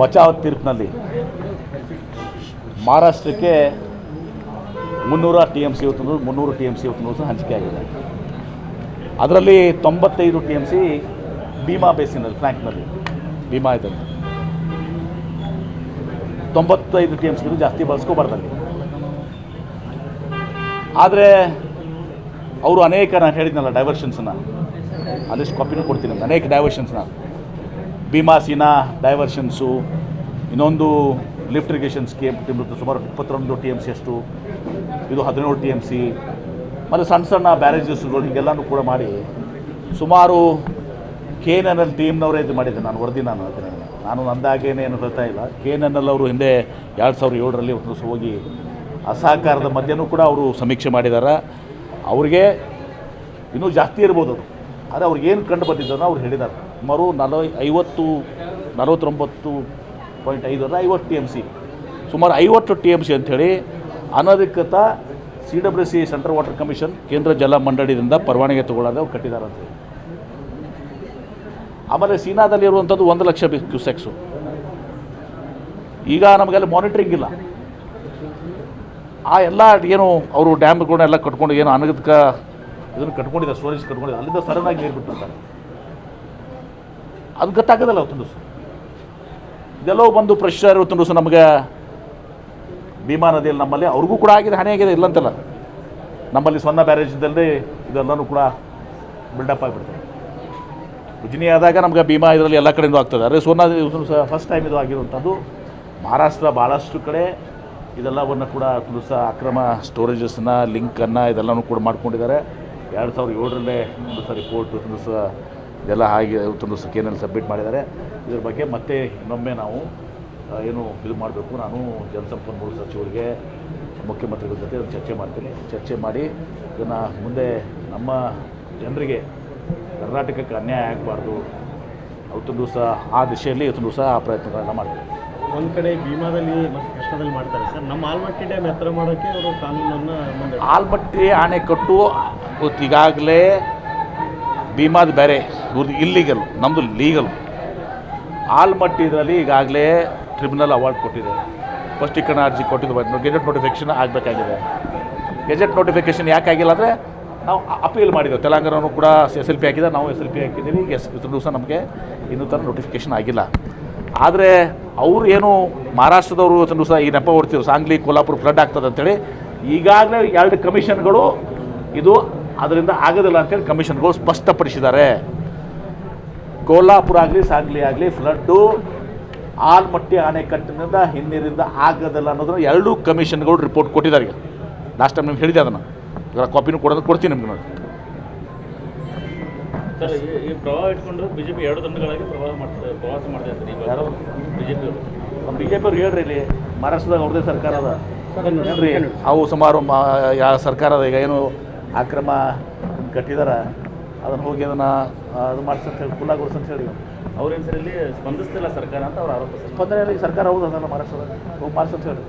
ಬಚಾವ್ ತೀರ್ಪಿನಲ್ಲಿ. ಮಹಾರಾಷ್ಟ್ರಕ್ಕೆ ಮುನ್ನೂರ ಟಿ ಎಂ ಸಿ ಇವತ್ತು ಮುನ್ನೂರು ಟಿ ಎಂ ಸಿ ಇವತ್ತು ಸಹ ಹಂಚಿಕೆ ಆಗಿದೆ. ಅದರಲ್ಲಿ ತೊಂಬತ್ತೈದು ಟಿ ಎಂ ಸಿ ಭೀಮಾ ಬೇಸಿನಲ್ಲಿ ಫ್ಲ್ಯಾಂಕ್ನಲ್ಲಿ ಭೀಮಾ ಇದ್ದಲ್ಲಿ ತೊಂಬತ್ತೈದು ಟಿ ಎಂ ಸಿಗೂ ಜಾಸ್ತಿ ಬಳಸ್ಕೋಬಾರ್ದಲ್ಲಿ. ಆದರೆ ಅವರು ಅನೇಕ, ನಾನು ಹೇಳಿದ್ನಲ್ಲ ಡೈವರ್ಷನ್ಸನ್ನು ಅಲ್ಲಿಷ್ಟು ಕಾಪಿನೂ ಕೊಡ್ತೀನಿ ಅನೇಕ ಡೈವರ್ಷನ್ಸ್ನ ಭೀಮಾಸಿನ ಡೈವರ್ಷನ್ಸು, ಇನ್ನೊಂದು ಲಿಫ್ಟ್ ಇರಿಗೇಷನ್ ಸ್ಕೀಮ್ ಸುಮಾರು ಇಪ್ಪತ್ತೊಂದು ಟಿ ಎಂ ಸಿ ಅಷ್ಟು, ಇದು ಹದಿನೇಳು ಟಿ ಎಂ ಸಿ, ಮತ್ತು ಸಣ್ಣ ಸಣ್ಣ ಬ್ಯಾರೇಜಸ್ಗಳು ಹೀಗೆಲ್ಲನೂ ಕೂಡ ಮಾಡಿ ಸುಮಾರು ಕೆ ಎನ್ ಎನ್ ಎಲ್ ಟೀಮ್ನವರೇ ಇದು ಮಾಡಿದ್ದೆ ನಾನು, ವರದಿ ನಾನು ಹೇಳ್ತೀನಿ. ನಾನು ನಂದಾಗೇನೆ ಏನು ಹೇಳ್ತಾ ಇಲ್ಲ. ಕೆ ಎನ್ ಎನ್ ಎಲ್ ಅವರು ಹಿಂದೆ ಎರಡು ಸಾವಿರದ ಏಳರಲ್ಲಿ ಒಂದು ಹೋಗಿ ಅಸಹಕಾರದ ಮಧ್ಯನೂ ಕೂಡ ಅವರು ಸಮೀಕ್ಷೆ ಮಾಡಿದ್ದಾರೆ ಅವ್ರಿಗೆ ಇನ್ನೂ ಜಾಸ್ತಿ ಇರ್ಬೋದು ಅದು. ಆದರೆ ಅವ್ರಿಗೆ ಏನು ಕಂಡು ಬಂದಿದ್ದನ್ನು ಅವ್ರು ಹೇಳಿದ್ದಾರೆ ಸುಮಾರು ನಲವ, ಐವತ್ತು, ನಲವತ್ತೊಂಬತ್ತು ಪಾಯಿಂಟ್ ಐದರ ಐವತ್ತು ಟಿ ಎಂ ಸಿ ಸುಮಾರು ಐವತ್ತು ಟಿ ಎಂ ಸಿ ಅಂಥೇಳಿ ಅನಧಿಕೃತ C W C central water commission ಕೇಂದ್ರ ಜಲ ಮಂಡಳಿಯಿಂದ ಪರವಾನಗಿ ತಗೊಳ್ಳೋದು ಅವ್ರು ಕಟ್ಟಿದಾರಂತೆ ಆಮೇಲೆ ಸೀನಾದಲ್ಲಿ ಇರುವಂಥದ್ದು ಒಂದು ಲಕ್ಷ ಕ್ಯೂಸೆಕ್ಸು. ಈಗ ನಮಗೆಲ್ಲ ಮಾನಿಟ್ರಿಂಗ್ ಇಲ್ಲ. ಆ ಎಲ್ಲ ಏನು ಅವರು ಡ್ಯಾಮ್ಗಳನ್ನೆಲ್ಲ ಕಟ್ಕೊಂಡು ಏನು ಅನಗತ್ಕ ಇದನ್ನು ಕಟ್ಕೊಂಡಿದ್ದಾರೆ ಸ್ಟೋರೇಜ್ ಕಟ್ಕೊಂಡಿದ್ದಾರೆ, ಅಲ್ಲಿಂದ ಸಡನ್ನಾಗಿ ನೀರು ಬಿಟ್ಬಿಡ್ತಾರೆ. ಅದು ಗೊತ್ತಾಗೋದಲ್ಲ ದಿವಸ ಇದೆಲ್ಲೋ ಬಂದು ಪ್ರೆಷರ್ ದಿವಸ ನಮಗೆ. ಭೀಮಾ ನದಿಯಲ್ಲಿ ನಮ್ಮಲ್ಲಿ ಅವ್ರಿಗೂ ಕೂಡ ಆಗಿದೆ ಹಾನಿ ಆಗಿದೆ ಇಲ್ಲ ಅಂತಲ್ಲ ನಮ್ಮಲ್ಲಿ ಸೊನ್ನ ಬ್ಯಾರೇಜ್ದಲ್ಲಿ ಇದೆಲ್ಲನೂ ಕೂಡ ಬಿಲ್ಡಪ್ ಆಗಿಬಿಡ್ತದೆ. ಉಜ್ನಿ ಆದಾಗ ನಮ್ಗೆ ಭೀಮಾ ಇದರಲ್ಲಿ ಎಲ್ಲ ಕಡೆಯಿಂದ ಆಗ್ತದೆ. ಅದೇ ಸೋನಾ ಫಸ್ಟ್ ಟೈಮ್ ಇದು ಆಗಿರುವಂಥದ್ದು. ಮಹಾರಾಷ್ಟ್ರ ಭಾಳಷ್ಟು ಕಡೆ ಇದೆಲ್ಲವನ್ನು ಕೂಡ ತುಳಸ ಅಕ್ರಮ ಸ್ಟೋರೇಜಸ್ನ ಲಿಂಕನ್ನು ಇದೆಲ್ಲನೂ ಕೂಡ ಮಾಡ್ಕೊಂಡಿದ್ದಾರೆ. ಎರಡು ಸಾವಿರದ ಏಳರಲ್ಲೇ ಸಹ ರಿಪೋರ್ಟ್ ಸಹ ಇದೆಲ್ಲ ಹಾಗೆ ಸಹ ಕೇನಲ್ಲಿ ಸಬ್ಮಿಟ್ ಮಾಡಿದ್ದಾರೆ. ಇದ್ರ ಬಗ್ಗೆ ಮತ್ತೆ ಇನ್ನೊಮ್ಮೆ ನಾವು ಏನು ಇದು ಮಾಡಬೇಕು. ನಾನು ಜಲಸಂಪನ್ಮೂಲ ಸಚಿವರಿಗೆ ಮುಖ್ಯಮಂತ್ರಿಗಳ ಜೊತೆ ಚರ್ಚೆ ಮಾಡ್ತೀನಿ. ಚರ್ಚೆ ಮಾಡಿ ಇದನ್ನು ಮುಂದೆ ನಮ್ಮ ಜನರಿಗೆ ಕರ್ನಾಟಕಕ್ಕೆ ಅನ್ಯಾಯ ಆಗಬಾರ್ದು. ಅವತ್ತೊಂದು ದಿವಸ ಆ ದಿಶೆಯಲ್ಲಿ ಇವತ್ತೊಂದು ದಿವಸ ಆ ಪ್ರಯತ್ನಗಳನ್ನು ಮಾಡ್ತೀವಿ. ಒಂದು ಕಡೆ ಭೀಮಾದಲ್ಲಿ ಮತ್ತು ಕೃಷ್ಣದಲ್ಲಿ ಮಾಡ್ತಾರೆ ಸರ್. ನಮ್ಮ ಆಲ್ಮಟ್ಟಿ ಡ್ಯಾಮ್ ಎತ್ತರ ಮಾಡೋಕ್ಕೆ ಅವರು ಕಾನೂನನ್ನು ಆಲ್ಮಟ್ಟಿ ಆಣೆಕಟ್ಟು ಈಗಾಗಲೇ ಭೀಮಾದ ಬೇರೆ. ಇಲ್ಲಿಗಲ್ ನಮ್ಮದು ಲೀಗಲ್ ಆಲ್ಮಟ್ಟಿ ಇದರಲ್ಲಿ ಈಗಾಗಲೇ ಟ್ರಿಬ್ಯುನಲ್ ಅವಾರ್ಡ್ ಕೊಟ್ಟಿದೆ. ಸ್ಪಷ್ಟೀಕರಣ ಅರ್ಜಿ ಕೊಟ್ಟಿದ್ದು ಗೆಜೆಟ್ ನೋಟಿಫಿಕೇಷನ್ ಆಗಬೇಕಾಗಿದೆ. ಗೆಜೆಟ್ ನೋಟಿಫಿಕೇಷನ್ ಯಾಕಾಗಿಲ್ಲ ಅಂದರೆ ನಾವು ಅಪೀಲ್ ಮಾಡಿದ್ದೇವೆ. ತೆಲಂಗಾಣನೂ ಕೂಡ ಎಸ್ ಎಲ್ ಪಿ ಹಾಕಿದೆ ನಾವು ಎಸ್ ಎಲ್ ಪಿ ಹಾಕಿದ್ದೀವಿ. ಎಸ್ ಇಷ್ಟು ದಿವಸ ನಮಗೆ ಇನ್ನೂ ಥರ ನೋಟಿಫಿಕೇಷನ್ ಆಗಿಲ್ಲ. ಆದರೆ ಅವರು ಏನು ಮಹಾರಾಷ್ಟ್ರದವರು ಇತರ ದಿವಸ ಈ ನೆಪ ಹೊಡ್ತಿದ್ರು. ಸಾಂಗ್ಲಿ ಕೋಲ್ಹಾಪುರ ಫ್ಲಡ್ ಆಗ್ತದೆ ಅಂತೇಳಿ. ಈಗಾಗಲೇ ಎರಡು ಕಮಿಷನ್ಗಳು ಇದು ಅದರಿಂದ ಆಗೋದಿಲ್ಲ ಅಂತೇಳಿ ಕಮಿಷನ್ಗಳು ಸ್ಪಷ್ಟಪಡಿಸಿದ್ದಾರೆ. ಕೋಲ್ಹಾಪುರ ಆಗಲಿ ಸಾಂಗ್ಲಿ ಆಗಲಿ ಫ್ಲಡ್ಡು ಆಲ್ಮಟ್ಟಿ ಅಣೆಕಟ್ಟಿನಿಂದ ಹಿನ್ನೀರಿಂದ ಆಗೋದಿಲ್ಲ ಅನ್ನೋದನ್ನ ಎರಡೂ ಕಮಿಷನ್ಗಳು ರಿಪೋರ್ಟ್ ಕೊಟ್ಟಿದ್ದಾರೆ ಈಗ. ಲಾಸ್ಟ್ ಟೈಮ್ ನಿಮ್ಗೆ ಹೇಳಿದೆ ಅದನ್ನು. ಇದರ ಕಾಪಿನೂ ಕೊಡೋದು ಕೊಡ್ತೀನಿ ನಿಮ್ಗೆ ನಾನು. ಸರ್ ಈ- ಪ್ರವಾಹ ಇಟ್ಕೊಂಡು ಬಿಜೆಪಿ ಎರಡು ತಂಡಗಳಾಗಿ ಪ್ರವಾಹ ಮಾಡ್ತಾರೆ ಪ್ರವಾಸ ಸರ್ ಈಗ. ಯಾರು? ಬಿಜೆಪಿ ಅವ್ರು. ಬಿ ಜೆ ಪಿಯವ್ರು ಹೇಳ್ರಿ ಇಲ್ಲಿ ಮಹಾರಾಷ್ಟ್ರದಾಗ ಅವ್ರದೇ ಸರ್ಕಾರ ಅದ. ಅವು ಸುಮಾರು ಸರ್ಕಾರ ಅದ ಈಗ ಏನು ಅಕ್ರಮ ಕಟ್ಟಿದಾರ ಅದನ್ನು ಹೋಗಿ ಅದನ್ನು ಅದು ಮಾಡ್ಸಂತ ಹೇಳಿ ಕುಲ್ಲಾಗೊಳಿಸಂತ ಹೇಳಿ. ಅವ್ರೇನು ಸರ್ ಸ್ಪಂದಿಸ್ತಿಲ್ಲ ಸರ್ಕಾರ ಅಂತ ಅವ್ರ ಆರೋಪ ಸ್ಪಂದನೆ ಸರ್ಕಾರ ಹೌದು, ಅದನ್ನು ಮಹಾರಾಷ್ಟ್ರದಾಗ ಹೋಗಿ ಮಾಡ್ಸಂತ ಹೇಳಿ.